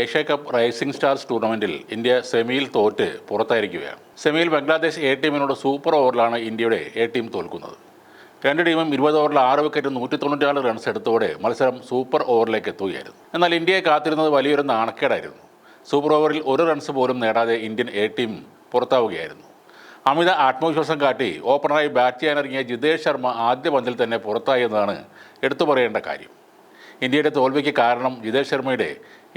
Asia cup rising stars ടൂർണമെന്റിൽ India സെമിയിൽ തോറ്റ് പുറത്തായിരിക്കുകയാണ്. സെമിയിൽ ബംഗ്ലാദേശ് എ ടീമിനോട് സൂപ്പർ ഓവറിലാണ് ഇന്ത്യയുടെ എ ടീം തോൽക്കുന്നത്. രണ്ട് ടീമും ഇരുപത് ഓവറിൽ ആറ് വിക്കറ്റ് നൂറ്റി തൊണ്ണൂറ്റാറ് റൺസ് എടുത്തോടെ മത്സരം സൂപ്പർ ഓവറിലേക്ക് എത്തുകയായിരുന്നു. എന്നാൽ ഇന്ത്യയെ കാത്തിരുന്നത് വലിയൊരു നാണക്കേടായിരുന്നു. സൂപ്പർ ഓവറിൽ ഒരു റൺസ് പോലും നേടാതെ ഇന്ത്യൻ എ ടീം പുറത്താവുകയായിരുന്നു. അമിത ആത്മവിശ്വാസം കാട്ടി ഓപ്പണറായി ബാറ്റ് ചെയ്യാനിറങ്ങിയ ജിതേഷ് ശർമ്മ ആദ്യ പന്തിൽ തന്നെ പുറത്തായി എന്നതാണ് എടുത്തു പറയേണ്ട കാര്യം. ഇന്ത്യയുടെ തോൽവിക്ക് കാരണം ജിതേഷ് ശർമ്മയുടെ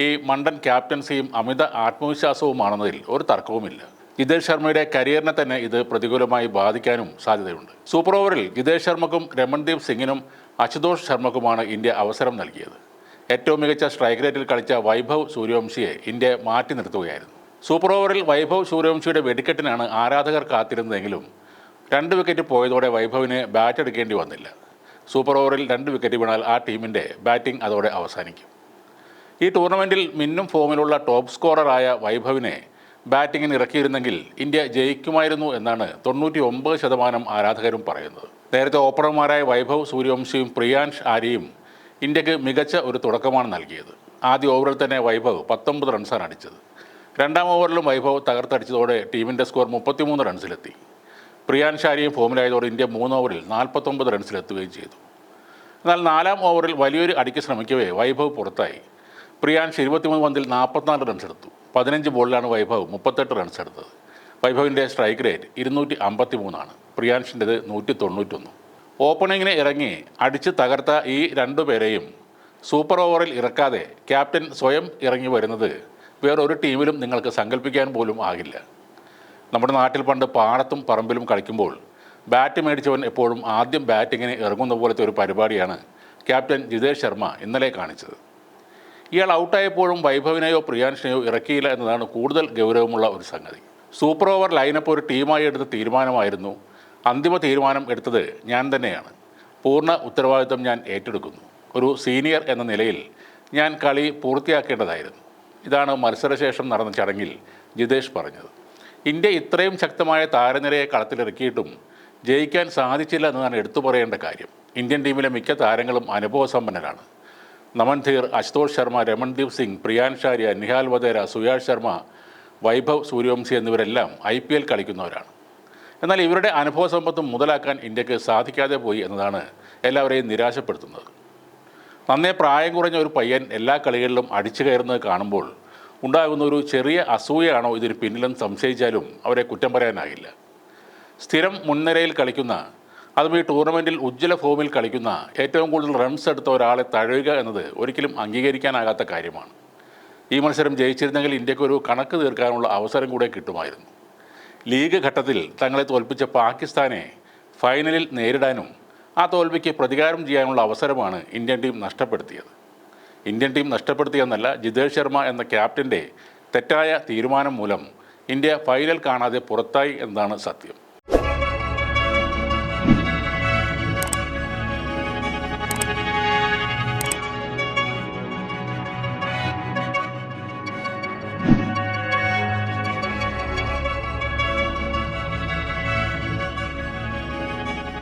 ഈ മണ്ടൻ ക്യാപ്റ്റൻസിയും അമിത ആത്മവിശ്വാസവുമാണെന്നതിൽ ഒരു തർക്കവുമില്ല. ജിതേഷ് ശർമ്മയുടെ കരിയറിനെ തന്നെ ഇത് പ്രതികൂലമായി ബാധിക്കാനും സാധ്യതയുണ്ട്. സൂപ്പർ ഓവറിൽ ജിതേഷ് ശർമ്മക്കും രമൺദീപ് സിംഗിനും അശുതോഷ് ശർമ്മക്കുമാണ് ഇന്ത്യ അവസരം നൽകിയത്. ഏറ്റവും മികച്ച സ്ട്രൈക്ക് റേറ്റിൽ കളിച്ച വൈഭവ് സൂര്യവംശിയെ ഇന്ത്യ മാറ്റി നിർത്തുകയായിരുന്നു. സൂപ്പർ ഓവറിൽ വൈഭവ് സൂര്യവംശിയുടെ വെടിക്കെട്ടിനാണ് ആരാധകർ കാത്തിരുന്നതെങ്കിലും രണ്ട് വിക്കറ്റ് പോയതോടെ വൈഭവിന് ബാറ്റ് എടുക്കേണ്ടി വന്നില്ല. സൂപ്പർ ഓവറിൽ രണ്ട് വിക്കറ്റ് വീണാൽ ആ ടീമിന്റെ ബാറ്റിംഗ് അതോടെ അവസാനിക്കും. ഈ ടൂർണമെന്റിൽ മിന്നും ഫോമിലുള്ള ടോപ്പ് സ്കോററായ വൈഭവിനെ ബാറ്റിങ്ങിന് ഇറക്കിയിരുന്നെങ്കിൽ ഇന്ത്യ ജയിക്കുമായിരുന്നു എന്നാണ് തൊണ്ണൂറ്റി ഒമ്പത് ശതമാനം ആരാധകരും പറയുന്നത്. നേരത്തെ ഓപ്പണർമാരായ വൈഭവ് സൂര്യവംശിയും പ്രിയാൻഷ് ആര്യയും ഇന്ത്യയ്ക്ക് മികച്ച ഒരു തുടക്കമാണ് നൽകിയത്. ആദ്യ ഓവറിൽ തന്നെ വൈഭവ് പത്തൊമ്പത് റൺസാണ് അടിച്ചത്. രണ്ടാം ഓവറിലും വൈഭവ് തകർത്തടിച്ചതോടെ ടീമിന്റെ സ്കോർ മുപ്പത്തിമൂന്ന് റൺസിലെത്തി. പ്രിയാൻഷ് ആര്യയും ഫോമിലായതോടെ ഇന്ത്യ മൂന്ന് ഓവറിൽ നാൽപ്പത്തൊമ്പത് റൺസിലെത്തുകയും ചെയ്തു. എന്നാൽ നാലാം ഓവറിൽ വലിയൊരു അടിക്ക് ശ്രമിക്കവേ വൈഭവ് പുറത്തായി. പ്രിയാൻഷ് ഇരുപത്തിമൂന്ന് പന്തിൽ നാൽപ്പത്തിനാല് റൺസ് എടുത്തു. പതിനഞ്ച് ബോളിലാണ് വൈഭവ് മുപ്പത്തെട്ട് റൺസ് എടുത്തത്. വൈഭവിന്റെ സ്ട്രൈക്ക് റേറ്റ് ഇരുന്നൂറ്റി അമ്പത്തി മൂന്നാണ് പ്രിയാൻഷിന്റെത് നൂറ്റി തൊണ്ണൂറ്റൊന്ന് ഓപ്പണിങ്ങിന് ഇറങ്ങി അടിച്ച് തകർത്ത ഈ രണ്ടു പേരെയും സൂപ്പർ ഓവറിൽ ഇറക്കാതെ ക്യാപ്റ്റൻ സ്വയം ഇറങ്ങി വരുന്നത് വേറൊരു ടീമിലും നിങ്ങൾക്ക് സങ്കല്പിക്കാൻ പോലും ആകില്ല. നമ്മുടെ നാട്ടിൽ പണ്ട് പാടത്തും പറമ്പിലും കളിക്കുമ്പോൾ ബാറ്റ് മേടിച്ചവൻ എപ്പോഴും ആദ്യം ബാറ്റിങ്ങിന് ഇറങ്ങുന്ന പോലത്തെ ഒരു പരിപാടിയാണ് ക്യാപ്റ്റൻ ജിതേഷ് ശർമ്മ ഇന്നലെ കാണിച്ചത്. ഇയാൾ ഔട്ടായപ്പോഴും വൈഭവിനെയോ പ്രിയാൻഷിനെയോ ഇറക്കിയില്ല എന്നതാണ് കൂടുതൽ ഗൗരവമുള്ള ഒരു സംഗതി. സൂപ്പർ ഓവർ ലൈനപ്പ് ഒരു ടീമായി എടുത്ത തീരുമാനമായിരുന്നു. അന്തിമ തീരുമാനം എടുത്തത് ഞാൻ തന്നെയാണ്. പൂർണ ഉത്തരവാദിത്വം ഞാൻ ഏറ്റെടുക്കുന്നു. ഒരു സീനിയർ എന്ന നിലയിൽ ഞാൻ കളി പൂർത്തിയാക്കേണ്ടതായിരുന്നു. ഇതാണ് മത്സരശേഷം നടന്ന ചടങ്ങിൽ ജിതേഷ് പറഞ്ഞത്. ഇന്ത്യ ഇത്രയും ശക്തമായ താരനിരയെ കളത്തിലിറക്കിയിട്ടും ജയിക്കാൻ സാധിച്ചില്ല എന്നതാണ് എടുത്തു പറയേണ്ട കാര്യം. ഇന്ത്യൻ ടീമിലെ മിക്ക താരങ്ങളും അനുഭവസമ്പന്നരാണ്. നമൻ ധീർ അശുതോഷ് ശർമ്മ രമൺദീപ് സിംഗ് പ്രിയാൻ ഷാരിയ നിഹാൽ വധേര സുയാഷ് ശർമ്മ വൈഭവ് സൂര്യവംശി എന്നിവരെല്ലാം ഐ പി എൽ കളിക്കുന്നവരാണ്. എന്നാൽ ഇവരുടെ അനുഭവ സമ്പത്തും മുതലാക്കാൻ ഇന്ത്യയ്ക്ക് സാധിക്കാതെ പോയി എന്നതാണ് എല്ലാവരെയും നിരാശപ്പെടുത്തുന്നത്. നന്നേ പ്രായം കുറഞ്ഞ ഒരു പയ്യൻ എല്ലാ കളികളിലും അടിച്ചു കയറുന്നത് കാണുമ്പോൾ ഉണ്ടാകുന്ന ഒരു ചെറിയ അസൂയയാണോ ഇതിന് പിന്നിലെന്ന് സംശയിച്ചാലും അവരെ കുറ്റം പറയാനാകില്ല. സ്ഥിരം മുൻനിരയിൽ കളിക്കുന്ന അതും ഈ ടൂർണമെന്റിൽ ഉജ്ജ്വല ഫോമിൽ കളിക്കുന്ന ഏറ്റവും കൂടുതൽ റൺസ് എടുത്ത ഒരാളെ തഴയുക എന്നത് ഒരിക്കലും അംഗീകരിക്കാനാകാത്ത കാര്യമാണ്. ഈ മത്സരം ജയിച്ചിരുന്നെങ്കിൽ ഇന്ത്യയ്ക്ക് ഒരു കണക്ക് തീർക്കാനുള്ള അവസരം കൂടെ കിട്ടുമായിരുന്നു. ലീഗ് ഘട്ടത്തിൽ തങ്ങളെ തോൽപ്പിച്ച പാകിസ്ഥാനെ ഫൈനലിൽ നേരിടാനും ആ തോൽവിക്ക് പ്രതികാരം ചെയ്യാനുള്ള അവസരമാണ് ഇന്ത്യൻ ടീം നഷ്ടപ്പെടുത്തിയത്. ഇന്ത്യൻ ടീം നഷ്ടപ്പെടുത്തിയെന്നല്ല ജിതേഷ് ശർമ്മ എന്ന ക്യാപ്റ്റന്റെ തെറ്റായ തീരുമാനം മൂലം ഇന്ത്യ ഫൈനൽ കാണാതെ പുറത്തായി എന്നതാണ് സത്യം.